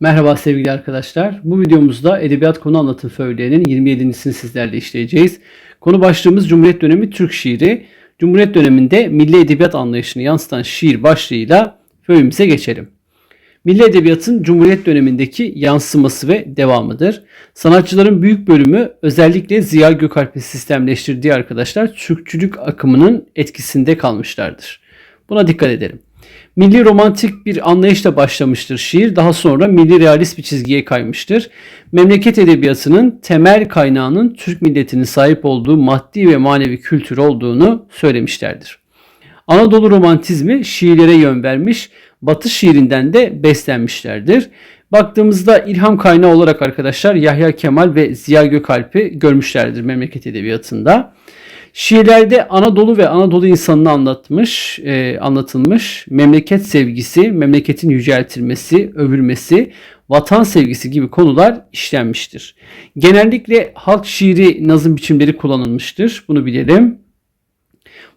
Merhaba sevgili arkadaşlar. Bu videomuzda Edebiyat Konu Anlatım Föyleğinin 27.sini sizlerle işleyeceğiz. Konu başlığımız Cumhuriyet Dönemi Türk Şiiri. Cumhuriyet döneminde milli edebiyat anlayışını yansıtan şiir başlığıyla föyümüze geçelim. Milli edebiyatın Cumhuriyet dönemindeki yansıması ve devamıdır. Sanatçıların büyük bölümü özellikle Ziya Gökalp'i sistemleştirdiği arkadaşlar Türkçülük akımının etkisinde kalmışlardır. Buna dikkat edelim. Milli romantik bir anlayışla başlamıştır şiir. Daha sonra milli realist bir çizgiye kaymıştır. Memleket edebiyatının temel kaynağının Türk milletinin sahip olduğu maddi ve manevi kültür olduğunu söylemişlerdir. Anadolu romantizmi şiirlere yön vermiş, Batı şiirinden de beslenmişlerdir. Baktığımızda ilham kaynağı olarak arkadaşlar Yahya Kemal ve Ziya Gökalp'i görmüşlerdir memleket edebiyatında. Şiirlerde Anadolu ve Anadolu insanını anlatmış, e, anlatılmış. Memleket sevgisi, memleketin yüceltilmesi, övülmesi, vatan sevgisi gibi konular işlenmiştir. Genellikle halk şiiri nazım biçimleri kullanılmıştır. Bunu bilelim.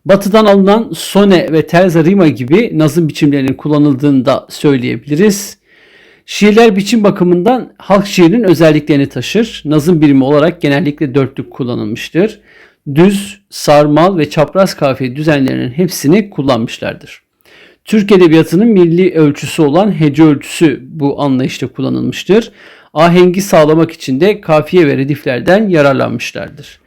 Batıdan alınan sone ve terza rima gibi nazım biçimlerinin kullanıldığını da söyleyebiliriz. Şiirler biçim bakımından halk şiirinin özelliklerini taşır. Nazım birimi olarak genellikle dörtlük kullanılmıştır düz, sarmal ve çapraz kafiye düzenlerinin hepsini kullanmışlardır. Türk Edebiyatı'nın milli ölçüsü olan hece ölçüsü bu anlayışta kullanılmıştır. Ahengi sağlamak için de kafiye ve rediflerden yararlanmışlardır.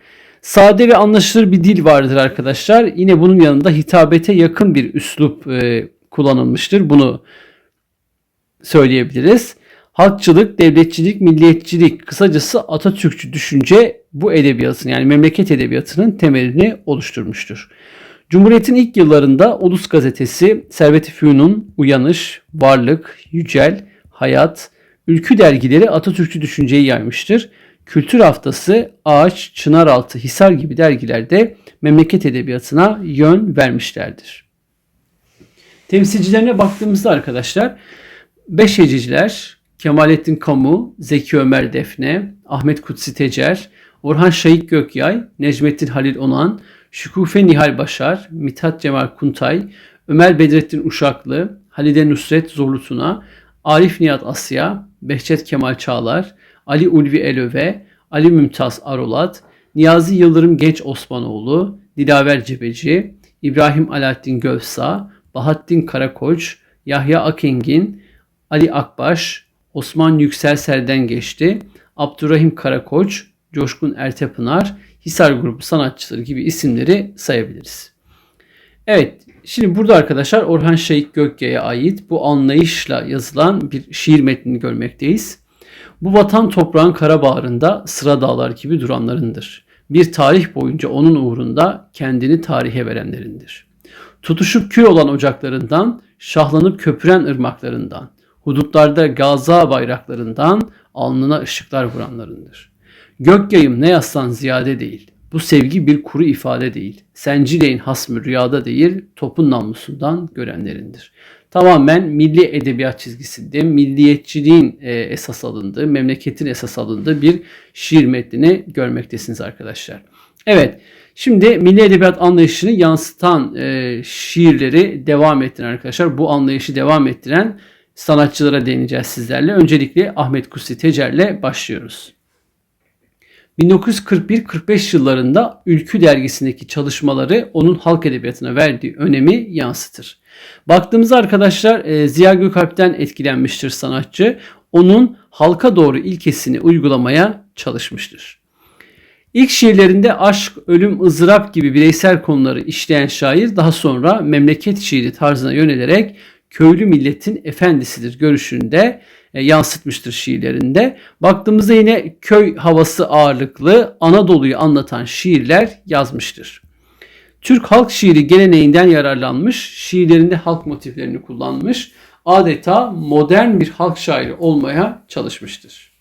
Sade ve anlaşılır bir dil vardır arkadaşlar. Yine bunun yanında hitabete yakın bir üslup e, kullanılmıştır. Bunu söyleyebiliriz. Halkçılık, devletçilik, milliyetçilik, kısacası Atatürkçü düşünce bu edebiyatın yani memleket edebiyatının temelini oluşturmuştur. Cumhuriyet'in ilk yıllarında Ulus Gazetesi, Servet-i Fünun, Uyanış, Varlık, Yücel, Hayat, Ülkü dergileri Atatürkçü düşünceyi yaymıştır. Kültür Haftası, Ağaç, Çınaraltı, Hisar gibi dergilerde memleket edebiyatına yön vermişlerdir. Temsilcilerine baktığımızda arkadaşlar, beş hececiler, Kemalettin Kamu, Zeki Ömer Defne, Ahmet Kutsi Tecer, Orhan Şahik Gökyay, Necmettin Halil Onan, Şükufe Nihal Başar, Mithat Cemal Kuntay, Ömer Bedrettin Uşaklı, Halide Nusret Zorlutuna, Arif Nihat Asya, Behçet Kemal Çağlar, Ali Ulvi Elöve, Ali Mümtaz Arolat, Niyazi Yıldırım Genç Osmanoğlu, Dilaver Cebeci, İbrahim Alaaddin Gövsa, Bahattin Karakoç, Yahya Akengin, Ali Akbaş, Osman Yüksel Serden geçti, Abdurrahim Karakoç, Coşkun Ertepınar, Hisar grubu sanatçıları gibi isimleri sayabiliriz. Evet, şimdi burada arkadaşlar Orhan Şehik Gökya'ya ait bu anlayışla yazılan bir şiir metnini görmekteyiz. Bu vatan toprağın kara bağrında sıra dağlar gibi duranlarındır. Bir tarih boyunca onun uğrunda kendini tarihe verenlerindir. Tutuşup kül olan ocaklarından, şahlanıp köpüren ırmaklarından, hudutlarda gaza bayraklarından alnına ışıklar vuranlarındır. Gök yayım ne yazsan ziyade değil. Bu sevgi bir kuru ifade değil. Sencileyin hasmı rüyada değil, topun namlusundan görenlerindir. Tamamen milli edebiyat çizgisinde milliyetçiliğin e, esas alındığı, memleketin esas alındığı bir şiir metnini görmektesiniz arkadaşlar. Evet, şimdi milli edebiyat anlayışını yansıtan e, şiirleri devam ettiren arkadaşlar. Bu anlayışı devam ettiren sanatçılara değineceğiz sizlerle. Öncelikle Ahmet Kutsi Tecer'le başlıyoruz. 1941-45 yıllarında Ülkü dergisindeki çalışmaları onun halk edebiyatına verdiği önemi yansıtır. Baktığımızda arkadaşlar e, Ziya Gökalp'ten etkilenmiştir sanatçı. Onun halka doğru ilkesini uygulamaya çalışmıştır. İlk şiirlerinde aşk, ölüm, ızdırap gibi bireysel konuları işleyen şair daha sonra memleket şiiri tarzına yönelerek köylü milletin efendisidir görüşünde e, yansıtmıştır şiirlerinde. Baktığımızda yine köy havası ağırlıklı Anadolu'yu anlatan şiirler yazmıştır. Türk halk şiiri geleneğinden yararlanmış, şiirlerinde halk motiflerini kullanmış, adeta modern bir halk şairi olmaya çalışmıştır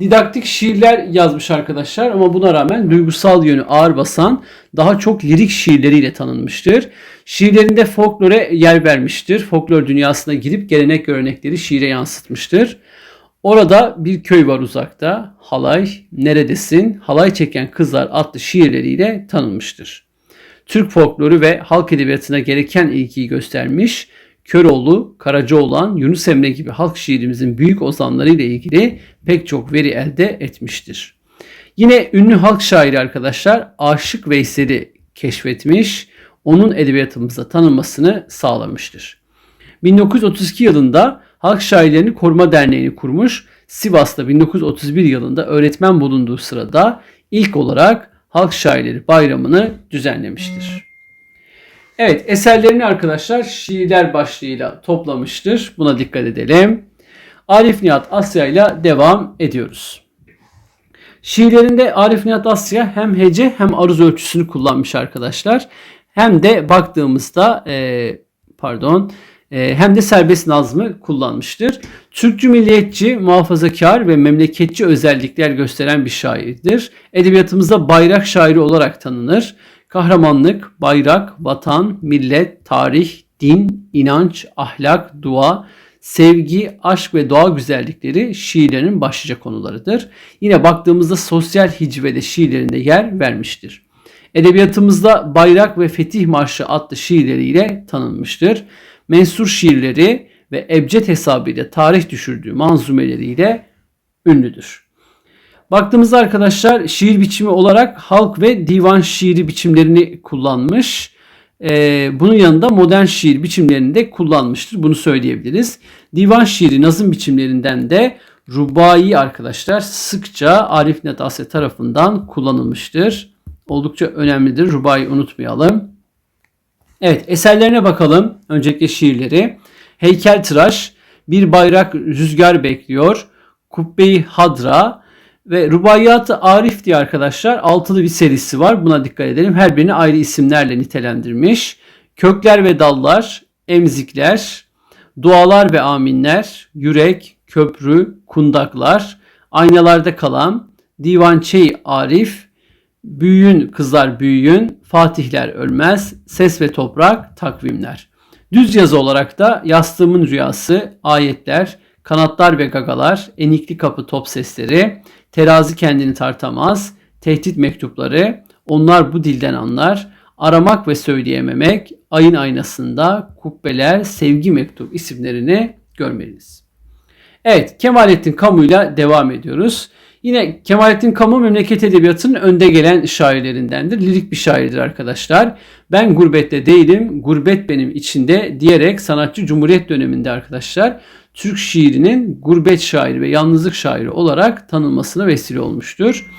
didaktik şiirler yazmış arkadaşlar ama buna rağmen duygusal yönü ağır basan daha çok lirik şiirleriyle tanınmıştır. Şiirlerinde folklore yer vermiştir. Folklor dünyasına girip gelenek görenekleri şiire yansıtmıştır. Orada bir köy var uzakta. Halay, neredesin? Halay çeken kızlar adlı şiirleriyle tanınmıştır. Türk folkloru ve halk edebiyatına gereken ilgiyi göstermiş, Köroğlu, Karacaoğlan, Yunus Emre gibi halk şiirimizin büyük ozanları ile ilgili pek çok veri elde etmiştir. Yine ünlü halk şairi arkadaşlar Aşık Veysel'i keşfetmiş, onun edebiyatımıza tanınmasını sağlamıştır. 1932 yılında Halk Şairlerini Koruma Derneği'ni kurmuş, Sivas'ta 1931 yılında öğretmen bulunduğu sırada ilk olarak Halk Şairleri Bayramı'nı düzenlemiştir. Evet eserlerini arkadaşlar şiirler başlığıyla toplamıştır. Buna dikkat edelim. Arif Nihat Asya ile devam ediyoruz. Şiirlerinde Arif Nihat Asya hem hece hem aruz ölçüsünü kullanmış arkadaşlar. Hem de baktığımızda e, pardon e, hem de serbest nazmı kullanmıştır. Türkçü milliyetçi, muhafazakar ve memleketçi özellikler gösteren bir şairdir. Edebiyatımızda bayrak şairi olarak tanınır. Kahramanlık, bayrak, vatan, millet, tarih, din, inanç, ahlak, dua, sevgi, aşk ve doğa güzellikleri şiirlerin başlıca konularıdır. Yine baktığımızda sosyal hicvede şiirlerinde yer vermiştir. Edebiyatımızda Bayrak ve Fetih Marşı adlı şiirleriyle tanınmıştır. Mensur şiirleri ve ebced hesabıyla tarih düşürdüğü manzumeleriyle ünlüdür. Baktığımızda arkadaşlar şiir biçimi olarak halk ve divan şiiri biçimlerini kullanmış. Ee, bunun yanında modern şiir biçimlerini de kullanmıştır. Bunu söyleyebiliriz. Divan şiiri nazım biçimlerinden de rubai arkadaşlar sıkça Arif Net Asya tarafından kullanılmıştır. Oldukça önemlidir. Rubai unutmayalım. Evet eserlerine bakalım. Öncelikle şiirleri. Heykel tıraş, bir bayrak rüzgar bekliyor, Kubbe-i Hadra ve Rubaiyat-ı Arif diye arkadaşlar altılı bir serisi var. Buna dikkat edelim. Her birini ayrı isimlerle nitelendirmiş. Kökler ve dallar, emzikler, dualar ve aminler, yürek, köprü, kundaklar, aynalarda kalan, divançey Arif, büyüyün kızlar büyüyün, fatihler ölmez, ses ve toprak, takvimler. Düz yazı olarak da yastığımın rüyası, ayetler, kanatlar ve gagalar, enikli kapı top sesleri, terazi kendini tartamaz, tehdit mektupları, onlar bu dilden anlar, aramak ve söyleyememek, ayın aynasında, kubbeler, sevgi mektup isimlerini görmeliyiz. Evet, Kemalettin Kamu'yla devam ediyoruz. Yine Kemalettin Kamu memleket edebiyatının önde gelen şairlerindendir. Lirik bir şairdir arkadaşlar. Ben gurbette değilim, gurbet benim içinde diyerek sanatçı Cumhuriyet döneminde arkadaşlar Türk şiirinin gurbet şairi ve yalnızlık şairi olarak tanınmasına vesile olmuştur.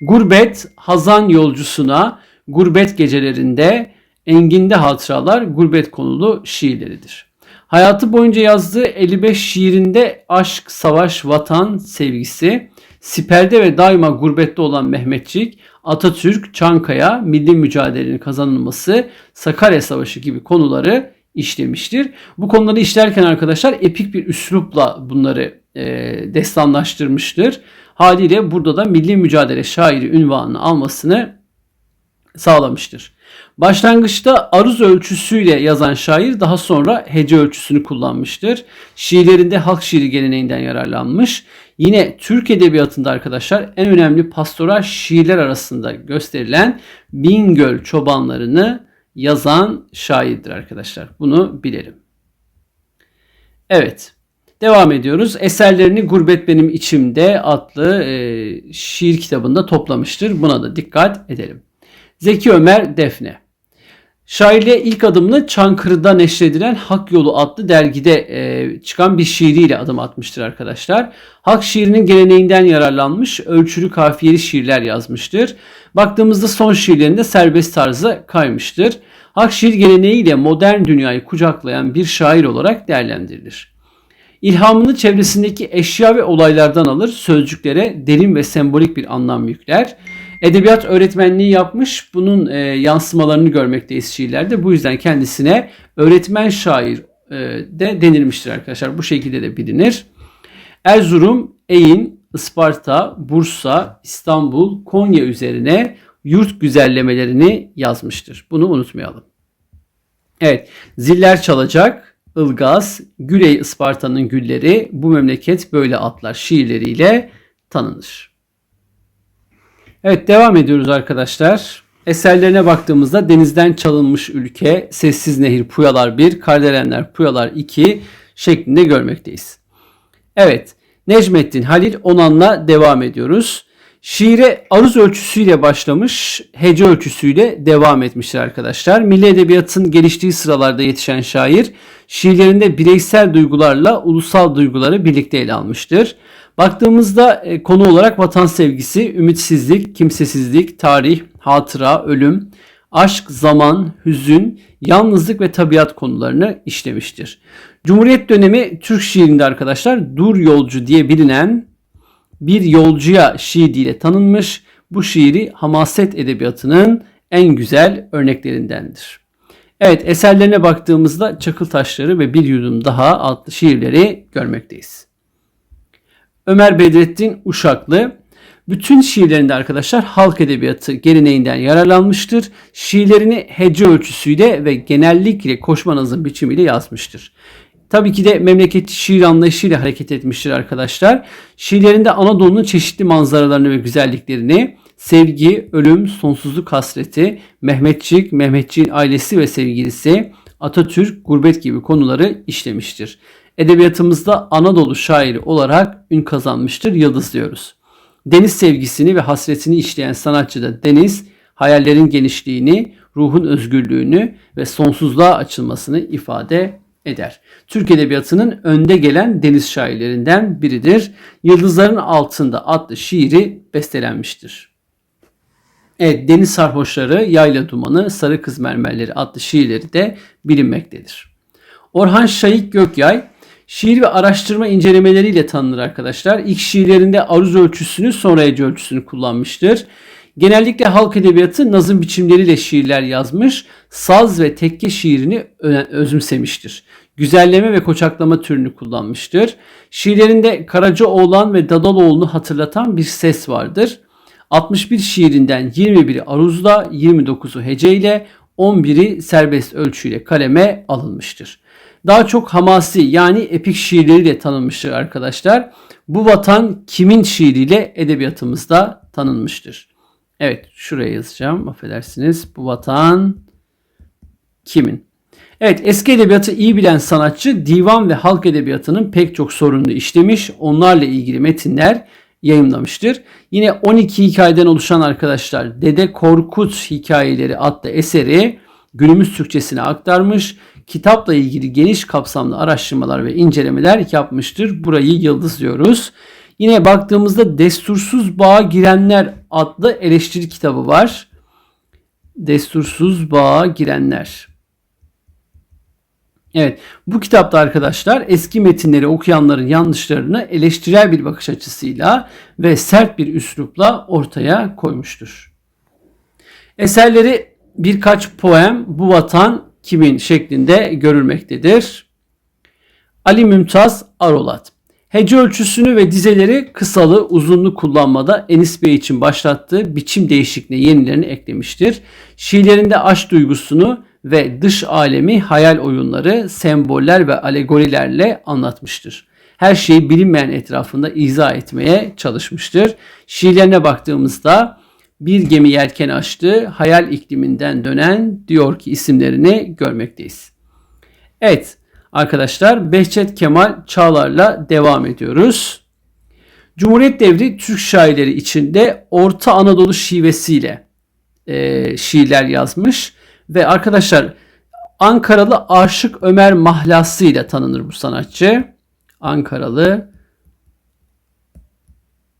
Gurbet, hazan yolcusuna, gurbet gecelerinde, enginde hatıralar gurbet konulu şiirleridir. Hayatı boyunca yazdığı 55 şiirinde aşk, savaş, vatan sevgisi, Siperde ve daima gurbette olan Mehmetçik, Atatürk, Çankaya, milli mücadelenin kazanılması, Sakarya Savaşı gibi konuları işlemiştir. Bu konuları işlerken arkadaşlar epik bir üslupla bunları e, destanlaştırmıştır. Haliyle burada da milli mücadele şairi ünvanını almasını sağlamıştır. Başlangıçta aruz ölçüsüyle yazan şair daha sonra hece ölçüsünü kullanmıştır. Şiirlerinde halk şiiri geleneğinden yararlanmış. Yine Türk edebiyatında arkadaşlar en önemli pastoral şiirler arasında gösterilen Bingöl çobanlarını yazan şairdir arkadaşlar. Bunu bilelim. Evet. Devam ediyoruz. Eserlerini Gurbet Benim İçimde adlı e, şiir kitabında toplamıştır. Buna da dikkat edelim. Zeki Ömer Defne. Şairliğe ilk adımını Çankırı'da neşredilen Hak Yolu adlı dergide e, çıkan bir şiiriyle adım atmıştır arkadaşlar. Halk şiirinin geleneğinden yararlanmış, ölçülü kafiyeli şiirler yazmıştır. Baktığımızda son şiirlerinde serbest tarzı kaymıştır. Halk şiir geleneğiyle modern dünyayı kucaklayan bir şair olarak değerlendirilir. İlhamını çevresindeki eşya ve olaylardan alır, sözcüklere derin ve sembolik bir anlam yükler. Edebiyat öğretmenliği yapmış. Bunun e, yansımalarını görmekteyiz şiirlerde. Bu yüzden kendisine öğretmen şair e, de denilmiştir arkadaşlar. Bu şekilde de bilinir. Erzurum, Eyn, Isparta, Bursa, İstanbul, Konya üzerine yurt güzellemelerini yazmıştır. Bunu unutmayalım. Evet, ziller çalacak, Ilgaz, Güley Isparta'nın gülleri, bu memleket böyle atlar şiirleriyle tanınır. Evet devam ediyoruz arkadaşlar. Eserlerine baktığımızda Denizden Çalınmış Ülke, Sessiz Nehir Puyalar 1, Kardelenler Puyalar 2 şeklinde görmekteyiz. Evet, Necmettin Halil Onan'la devam ediyoruz. Şiire aruz ölçüsüyle başlamış, hece ölçüsüyle devam etmiştir arkadaşlar. Milli Edebiyat'ın geliştiği sıralarda yetişen şair, şiirlerinde bireysel duygularla ulusal duyguları birlikte ele almıştır. Baktığımızda e, konu olarak vatan sevgisi, ümitsizlik, kimsesizlik, tarih, hatıra, ölüm, aşk, zaman, hüzün, yalnızlık ve tabiat konularını işlemiştir. Cumhuriyet dönemi Türk şiirinde arkadaşlar dur yolcu diye bilinen bir yolcuya şiiriyle tanınmış. Bu şiiri hamaset edebiyatının en güzel örneklerindendir. Evet eserlerine baktığımızda Çakıl Taşları ve Bir Yudum Daha adlı şiirleri görmekteyiz. Ömer Bedrettin Uşaklı bütün şiirlerinde arkadaşlar halk edebiyatı geleneğinden yararlanmıştır. Şiirlerini hece ölçüsüyle ve genellikle koşma nazım biçimiyle yazmıştır. Tabii ki de memleketçi şiir anlayışıyla hareket etmiştir arkadaşlar. Şiirlerinde Anadolu'nun çeşitli manzaralarını ve güzelliklerini, sevgi, ölüm, sonsuzluk hasreti, Mehmetçik, Mehmetçiğin ailesi ve sevgilisi, Atatürk, gurbet gibi konuları işlemiştir. Edebiyatımızda Anadolu şairi olarak ün kazanmıştır, yıldız diyoruz. Deniz sevgisini ve hasretini işleyen sanatçı da deniz, hayallerin genişliğini, ruhun özgürlüğünü ve sonsuzluğa açılmasını ifade eder. Türk Edebiyatı'nın önde gelen deniz şairlerinden biridir. Yıldızların Altında adlı şiiri bestelenmiştir. Evet, Deniz Sarhoşları, Yayla Dumanı, Sarı Kız Mermerleri adlı şiirleri de bilinmektedir. Orhan Şahik Gökyay, şiir ve araştırma incelemeleriyle tanınır arkadaşlar. İlk şiirlerinde aruz ölçüsünü sonra ece ölçüsünü kullanmıştır. Genellikle halk edebiyatı nazım biçimleriyle şiirler yazmış, saz ve tekke şiirini özümsemiştir. Güzelleme ve koçaklama türünü kullanmıştır. Şiirlerinde Karacaoğlan ve Dadaloğlu'nu hatırlatan bir ses vardır. 61 şiirinden 21'i aruzla, 29'u heceyle, 11'i serbest ölçüyle kaleme alınmıştır. Daha çok hamasi yani epik şiirleriyle tanınmıştır arkadaşlar. Bu vatan kimin şiiriyle edebiyatımızda tanınmıştır. Evet şuraya yazacağım affedersiniz. Bu vatan kimin? Evet eski edebiyatı iyi bilen sanatçı divan ve halk edebiyatının pek çok sorununu işlemiş. Onlarla ilgili metinler yayınlamıştır. Yine 12 hikayeden oluşan arkadaşlar Dede Korkut Hikayeleri adlı eseri günümüz Türkçesine aktarmış. Kitapla ilgili geniş kapsamlı araştırmalar ve incelemeler yapmıştır. Burayı yıldız diyoruz. Yine baktığımızda Destursuz Bağa Girenler adlı eleştiri kitabı var. Destursuz Bağa Girenler. Evet bu kitapta arkadaşlar eski metinleri okuyanların yanlışlarını eleştirel bir bakış açısıyla ve sert bir üslupla ortaya koymuştur. Eserleri birkaç poem bu vatan kimin şeklinde görülmektedir. Ali Mümtaz Arolat Hece ölçüsünü ve dizeleri kısalı uzunlu kullanmada Enis Bey için başlattığı biçim değişikliğine yenilerini eklemiştir. Şiirlerinde aşk duygusunu ve dış alemi hayal oyunları, semboller ve alegorilerle anlatmıştır. Her şeyi bilinmeyen etrafında izah etmeye çalışmıştır. Şiirlerine baktığımızda bir gemi yelken açtı, hayal ikliminden dönen diyor ki isimlerini görmekteyiz. Evet arkadaşlar Behçet Kemal Çağlar'la devam ediyoruz. Cumhuriyet devri Türk şairleri içinde Orta Anadolu şivesiyle e, şiirler yazmış. Ve arkadaşlar Ankaralı Aşık Ömer Mahlası ile tanınır bu sanatçı. Ankaralı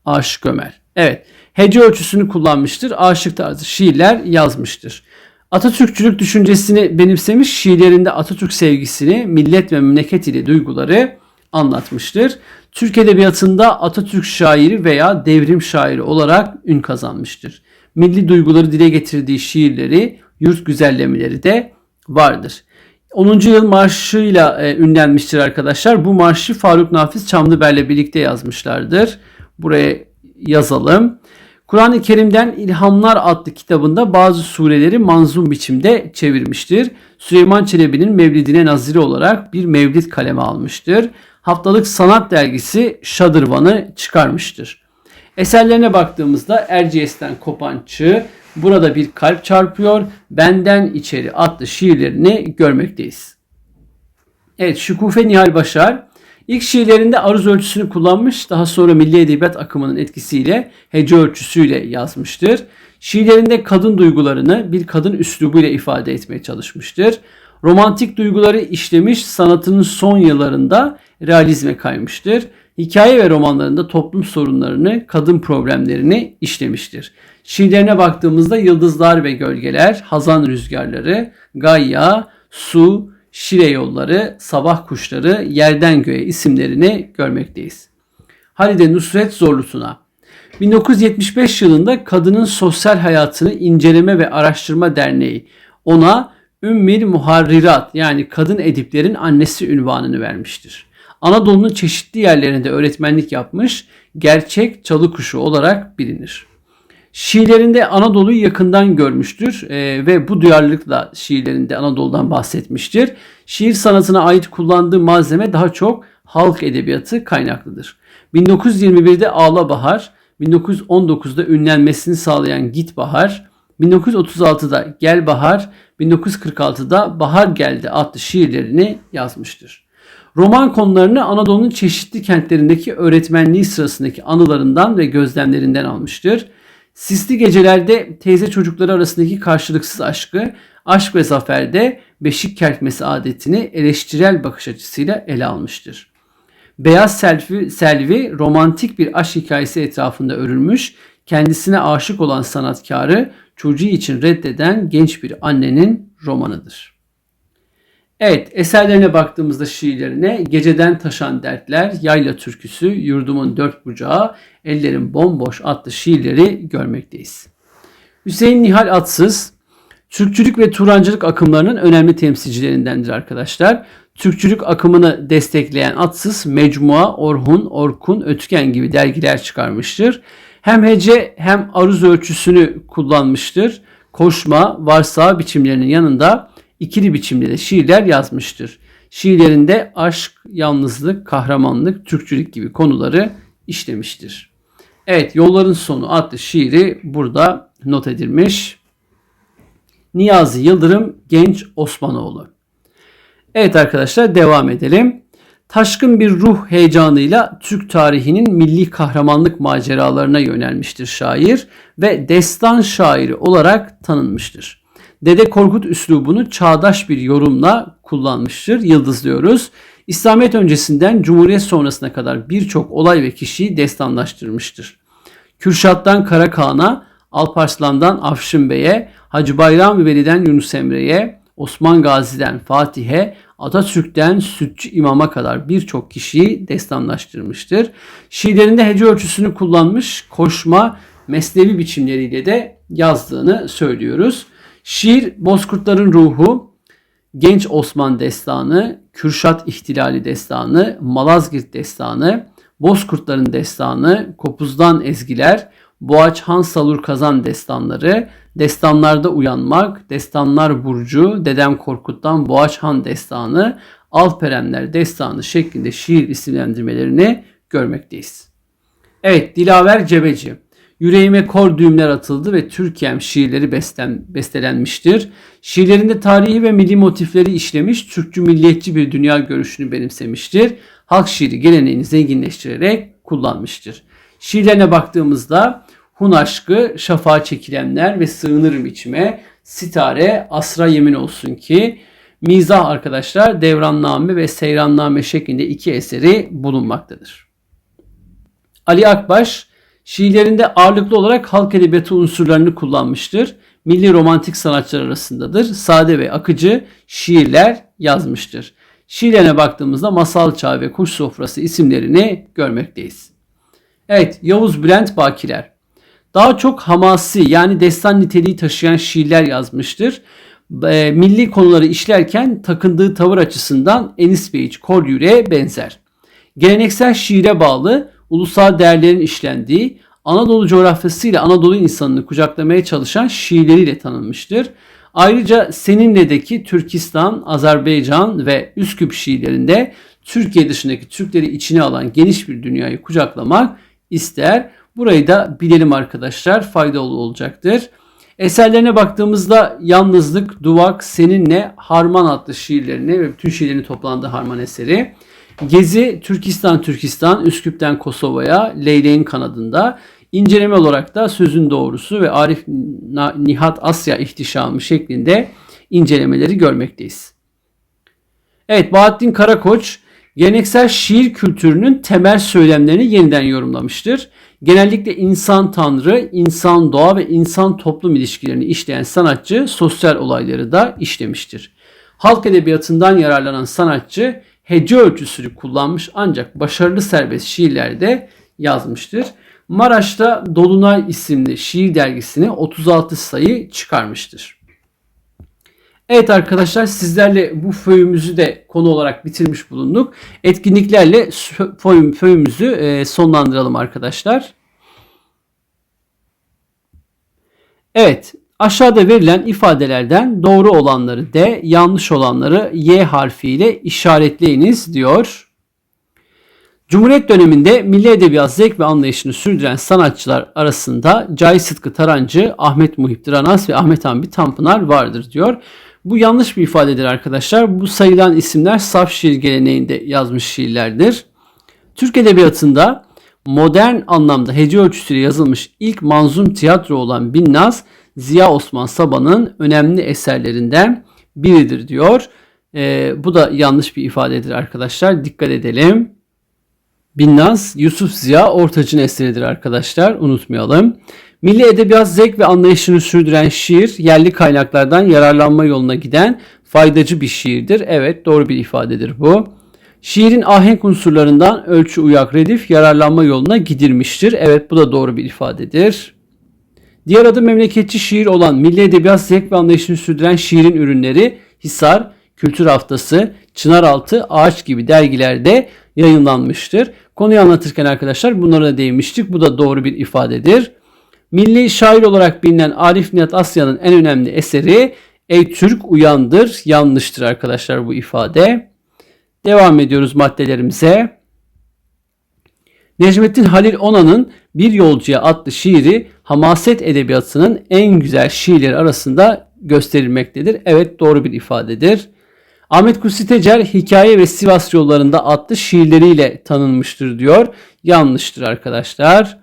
Aşık Ömer. Evet. Hece ölçüsünü kullanmıştır. Aşık tarzı şiirler yazmıştır. Atatürkçülük düşüncesini benimsemiş, şiirlerinde Atatürk sevgisini, millet ve memleket ile duyguları anlatmıştır. Türk edebiyatında Atatürk şairi veya devrim şairi olarak ün kazanmıştır. Milli duyguları dile getirdiği şiirleri yurt güzellemeleri de vardır. 10. yıl marşıyla e, ünlenmiştir arkadaşlar. Bu marşı Faruk Nafiz Çamlıber'le birlikte yazmışlardır. Buraya yazalım. Kur'an-ı Kerim'den İlhamlar adlı kitabında bazı sureleri manzum biçimde çevirmiştir. Süleyman Çelebi'nin Mevlidine naziri olarak bir mevlid kaleme almıştır. Haftalık Sanat Dergisi Şadırvan'ı çıkarmıştır. Eserlerine baktığımızda Erciyes'ten kopan çığ, Burada bir kalp çarpıyor. Benden içeri adlı şiirlerini görmekteyiz. Evet Şükufe Nihal Başar ilk şiirlerinde aruz ölçüsünü kullanmış. Daha sonra milli edebiyat akımının etkisiyle hece ölçüsüyle yazmıştır. Şiirlerinde kadın duygularını bir kadın üslubuyla ifade etmeye çalışmıştır. Romantik duyguları işlemiş sanatının son yıllarında realizme kaymıştır. Hikaye ve romanlarında toplum sorunlarını, kadın problemlerini işlemiştir. Şiirlerine baktığımızda yıldızlar ve gölgeler, hazan rüzgarları, Gaya, su, şire yolları, sabah kuşları, yerden göğe isimlerini görmekteyiz. Halide Nusret Zorlusuna 1975 yılında kadının sosyal hayatını inceleme ve araştırma derneği ona Ümmil Muharrirat yani kadın ediplerin annesi ünvanını vermiştir. Anadolu'nun çeşitli yerlerinde öğretmenlik yapmış, gerçek çalı kuşu olarak bilinir. Şiirlerinde Anadolu'yu yakından görmüştür e, ve bu duyarlılıkla şiirlerinde Anadolu'dan bahsetmiştir. Şiir sanatına ait kullandığı malzeme daha çok halk edebiyatı kaynaklıdır. 1921'de Ağla Bahar, 1919'da ünlenmesini sağlayan Git Bahar, 1936'da Gel Bahar, 1946'da Bahar Geldi adlı şiirlerini yazmıştır. Roman konularını Anadolu'nun çeşitli kentlerindeki öğretmenliği sırasındaki anılarından ve gözlemlerinden almıştır. Sisli gecelerde teyze çocukları arasındaki karşılıksız aşkı, aşk ve zaferde beşik kertmesi adetini eleştirel bakış açısıyla ele almıştır. Beyaz Selvi, Selvi romantik bir aşk hikayesi etrafında örülmüş, kendisine aşık olan sanatkarı çocuğu için reddeden genç bir annenin romanıdır. Evet, eserlerine baktığımızda şiirlerine Geceden Taşan Dertler, Yayla Türküsü, Yurdumun Dört Bucağı, Ellerim Bomboş adlı şiirleri görmekteyiz. Hüseyin Nihal Atsız, Türkçülük ve Turancılık akımlarının önemli temsilcilerindendir arkadaşlar. Türkçülük akımını destekleyen Atsız, Mecmua, Orhun, Orkun, Ötken gibi dergiler çıkarmıştır. Hem hece hem aruz ölçüsünü kullanmıştır. Koşma, varsa biçimlerinin yanında ikili biçimde de şiirler yazmıştır. Şiirlerinde aşk, yalnızlık, kahramanlık, Türkçülük gibi konuları işlemiştir. Evet, Yolların Sonu adlı şiiri burada not edilmiş. Niyazi Yıldırım Genç Osmanoğlu. Evet arkadaşlar devam edelim. Taşkın bir ruh heyecanıyla Türk tarihinin milli kahramanlık maceralarına yönelmiştir şair ve destan şairi olarak tanınmıştır. Dede Korkut üslubunu çağdaş bir yorumla kullanmıştır. Yıldızlıyoruz. İslamiyet öncesinden Cumhuriyet sonrasına kadar birçok olay ve kişiyi destanlaştırmıştır. Kürşat'tan Karakağan'a, Alparslan'dan Afşin Bey'e, Hacı Bayram Veli'den Yunus Emre'ye, Osman Gazi'den Fatih'e, Atatürk'ten Sütçü İmam'a kadar birçok kişiyi destanlaştırmıştır. Şiirlerinde hece ölçüsünü kullanmış, koşma, mesnevi biçimleriyle de yazdığını söylüyoruz. Şiir Bozkurtların Ruhu, Genç Osman Destanı, Kürşat İhtilali Destanı, Malazgirt Destanı, Bozkurtların Destanı, Kopuz'dan Ezgiler, Boğaç Han Salur Kazan destanları, Destanlarda Uyanmak, Destanlar Burcu, Dedem Korkut'tan Boğaç Han Destanı, Alperenler Destanı şeklinde şiir isimlendirmelerini görmekteyiz. Evet, Dilaver Cebeci. Yüreğime kor düğümler atıldı ve Türkiye'm şiirleri besten, bestelenmiştir. Şiirlerinde tarihi ve milli motifleri işlemiş, Türkçü milliyetçi bir dünya görüşünü benimsemiştir. Halk şiiri geleneğini zenginleştirerek kullanmıştır. Şiirlerine baktığımızda Hun aşkı, şafağa çekilenler ve sığınırım içime, sitare, asra yemin olsun ki, mizah arkadaşlar devranname ve seyranname şeklinde iki eseri bulunmaktadır. Ali Akbaş şiirlerinde ağırlıklı olarak halk edebiyatı unsurlarını kullanmıştır. Milli romantik sanatçılar arasındadır. Sade ve akıcı şiirler yazmıştır. Şiirlerine baktığımızda Masal Çağı ve Kuş Sofrası isimlerini görmekteyiz. Evet Yavuz Bülent Bakiler. Daha çok hamasi yani destan niteliği taşıyan şiirler yazmıştır. E, milli konuları işlerken takındığı tavır açısından Enis Bey'iç Kol Yüreğe benzer. Geleneksel şiire bağlı ulusal değerlerin işlendiği Anadolu coğrafyasıyla Anadolu insanını kucaklamaya çalışan şiirleriyle tanınmıştır. Ayrıca Seninle'deki Türkistan, Azerbaycan ve Üsküp şiirlerinde Türkiye dışındaki Türkleri içine alan geniş bir dünyayı kucaklamak ister. Burayı da bilelim arkadaşlar faydalı olacaktır. Eserlerine baktığımızda Yalnızlık, Duvak, Seninle, Harman adlı şiirlerini ve bütün şiirlerini toplandığı Harman eseri. Gezi, Türkistan, Türkistan, Üsküp'ten Kosova'ya, Leyleğin kanadında. İnceleme olarak da Sözün Doğrusu ve Arif Nihat Asya ihtişamı şeklinde incelemeleri görmekteyiz. Evet Bahattin Karakoç geleneksel şiir kültürünün temel söylemlerini yeniden yorumlamıştır. Genellikle insan tanrı, insan doğa ve insan toplum ilişkilerini işleyen sanatçı sosyal olayları da işlemiştir. Halk edebiyatından yararlanan sanatçı hece ölçüsünü kullanmış ancak başarılı serbest şiirlerde yazmıştır. Maraş'ta Dolunay isimli şiir dergisine 36 sayı çıkarmıştır. Evet arkadaşlar sizlerle bu föyümüzü de konu olarak bitirmiş bulunduk. Etkinliklerle föyüm, föyümüzü e, sonlandıralım arkadaşlar. Evet aşağıda verilen ifadelerden doğru olanları D, yanlış olanları Y harfiyle işaretleyiniz diyor. Cumhuriyet döneminde milli edebiyat zevk ve anlayışını sürdüren sanatçılar arasında Cahit Sıtkı Tarancı, Ahmet Muhip Diranas ve Ahmet Hamdi Tanpınar vardır diyor. Bu yanlış bir ifadedir arkadaşlar. Bu sayılan isimler saf şiir geleneğinde yazmış şiirlerdir. Türk Edebiyatı'nda modern anlamda hece ölçüsüyle yazılmış ilk manzum tiyatro olan Binnaz, Ziya Osman Saba'nın önemli eserlerinden biridir diyor. Ee, bu da yanlış bir ifadedir arkadaşlar. Dikkat edelim. Binnaz Yusuf Ziya Ortaç'ın eseridir arkadaşlar. Unutmayalım. Milli edebiyat zevk ve anlayışını sürdüren şiir yerli kaynaklardan yararlanma yoluna giden faydacı bir şiirdir. Evet doğru bir ifadedir bu. Şiirin ahenk unsurlarından ölçü uyak redif yararlanma yoluna gidilmiştir. Evet bu da doğru bir ifadedir. Diğer adı memleketçi şiir olan milli edebiyat zevk ve anlayışını sürdüren şiirin ürünleri Hisar, Kültür Haftası, Çınaraltı, Ağaç gibi dergilerde yayınlanmıştır. Konuyu anlatırken arkadaşlar bunlara da değinmiştik. Bu da doğru bir ifadedir. Milli şair olarak bilinen Arif Nihat Asya'nın en önemli eseri Ey Türk Uyandır yanlıştır arkadaşlar bu ifade. Devam ediyoruz maddelerimize. Necmettin Halil Onan'ın Bir Yolcuya adlı şiiri hamaset edebiyatının en güzel şiirleri arasında gösterilmektedir. Evet doğru bir ifadedir. Ahmet Kutsi Tecer Hikaye ve Sivas Yollarında adlı şiirleriyle tanınmıştır diyor. Yanlıştır arkadaşlar.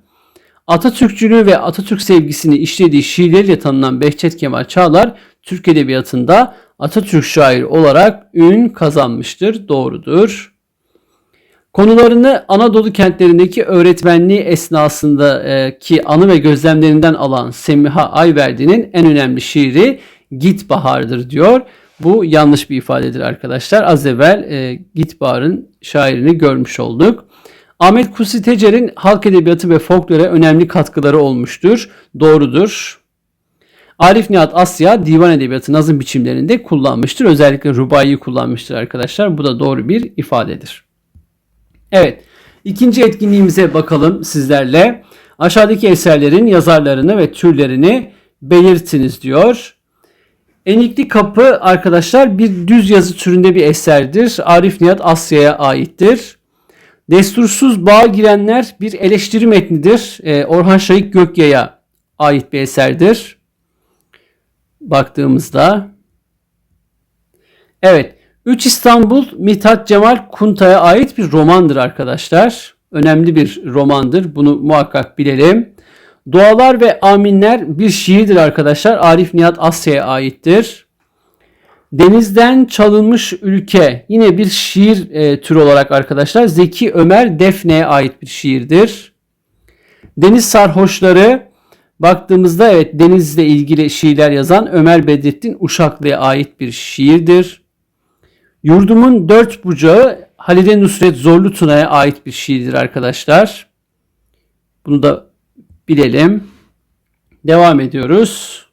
Atatürkçülüğü ve Atatürk sevgisini işlediği şiirleriyle tanınan Behçet Kemal Çağlar Türk Edebiyatı'nda Atatürk şair olarak ün kazanmıştır. Doğrudur. Konularını Anadolu kentlerindeki öğretmenliği esnasındaki anı ve gözlemlerinden alan Semiha Ayverdi'nin en önemli şiiri Git Bahar'dır diyor. Bu yanlış bir ifadedir arkadaşlar. Az evvel e, Git Bahar'ın şairini görmüş olduk. Ahmet Kutsi Tecer'in halk edebiyatı ve folklore önemli katkıları olmuştur. Doğrudur. Arif Nihat Asya divan edebiyatı nazım biçimlerinde kullanmıştır. Özellikle rubayi kullanmıştır arkadaşlar. Bu da doğru bir ifadedir. Evet. ikinci etkinliğimize bakalım sizlerle. Aşağıdaki eserlerin yazarlarını ve türlerini belirtiniz diyor. Enikli Kapı arkadaşlar bir düz yazı türünde bir eserdir. Arif Nihat Asya'ya aittir. Destursuz Bağa Girenler bir eleştiri metnidir. Ee, Orhan Şahik Gökya'ya ait bir eserdir. Baktığımızda. Evet. 3 İstanbul Mithat Cemal Kunta'ya ait bir romandır arkadaşlar. Önemli bir romandır. Bunu muhakkak bilelim. Dualar ve Aminler bir şiirdir arkadaşlar. Arif Nihat Asya'ya aittir. Denizden çalınmış ülke yine bir şiir e, türü olarak arkadaşlar Zeki Ömer Defne'ye ait bir şiirdir. Deniz Sarhoşları baktığımızda evet denizle ilgili şiirler yazan Ömer Bedrettin Uşaklı'ya ait bir şiirdir. Yurdumun Dört Bucağı Halide Nusret Zorlu Tuna'ya ait bir şiirdir arkadaşlar. Bunu da bilelim. Devam ediyoruz.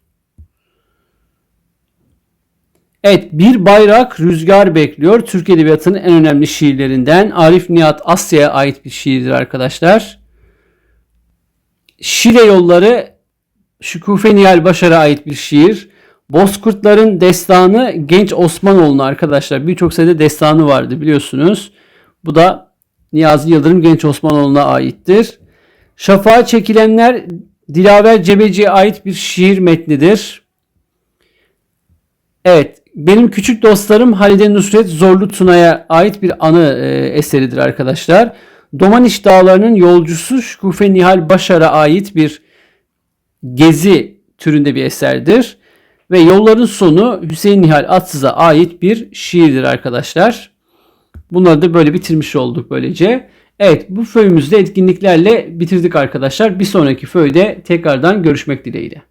Evet bir bayrak rüzgar bekliyor. Türk Edebiyatı'nın en önemli şiirlerinden Arif Nihat Asya'ya ait bir şiirdir arkadaşlar. Şile Yolları Şükufe Nihal Başar'a ait bir şiir. Bozkurtların destanı Genç Osmanoğlu'na arkadaşlar. Birçok sayıda destanı vardı biliyorsunuz. Bu da Niyazi Yıldırım Genç Osmanoğlu'na aittir. Şafağa çekilenler Dilaver Cebeci'ye ait bir şiir metnidir. Evet, benim küçük dostlarım Halide Nusret Zorlu Tuna'ya ait bir anı e, eseridir arkadaşlar. Domaniş Dağları'nın yolcusu Şükufe Nihal Başar'a ait bir gezi türünde bir eserdir. Ve Yolların Sonu Hüseyin Nihal Atsız'a ait bir şiirdir arkadaşlar. Bunları da böyle bitirmiş olduk böylece. Evet bu föyümüzde etkinliklerle bitirdik arkadaşlar. Bir sonraki föyde tekrardan görüşmek dileğiyle.